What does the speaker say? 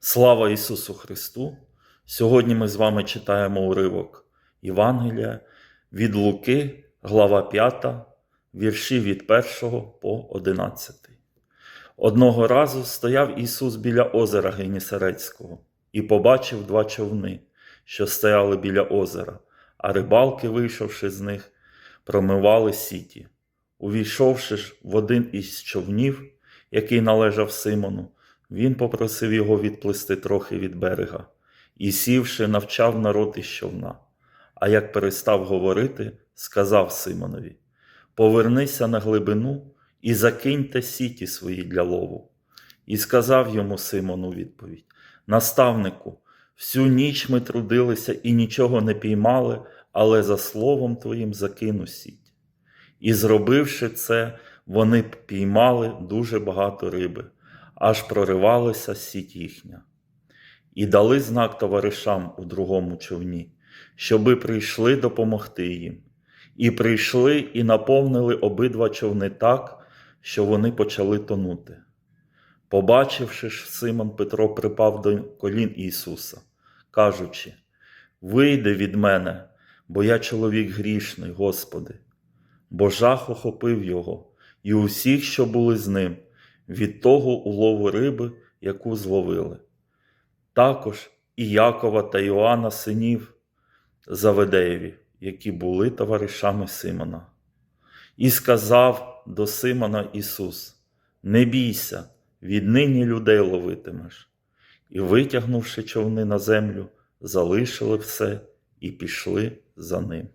Слава Ісусу Христу! Сьогодні ми з вами читаємо уривок Євангелія від Луки, глава 5, вірші від 1 по 11. Одного разу стояв Ісус біля озера Генісарецького і побачив два човни, що стояли біля озера, а рибалки, вийшовши з них, промивали сіті. Увійшовши ж в один із човнів, який належав Симону, він попросив його відплисти трохи від берега і, сівши, навчав народ із човна. А як перестав говорити, сказав Симонові: Повернися на глибину і закиньте сіті свої для лову. І сказав йому Симон у відповідь: Наставнику, всю ніч ми трудилися і нічого не піймали, але за словом твоїм закину сіть. І зробивши це, вони піймали дуже багато риби, аж проривалася сіть їхня. І дали знак товаришам у другому човні, щоби прийшли допомогти їм. І прийшли і наповнили обидва човни так, що вони почали тонути. Побачивши ж, Симон Петро припав до колін Ісуса, кажучи: Вийди від мене, бо я чоловік грішний, Господи. Бо жах охопив його і усіх, що були з ним, від того улову риби, яку зловили. Також і Якова та Іоанна синів Заведеєві, які були товаришами Симона. І сказав до Симона Ісус: Не бійся, віднині людей ловитимеш. І, витягнувши човни на землю, залишили все і пішли за ним.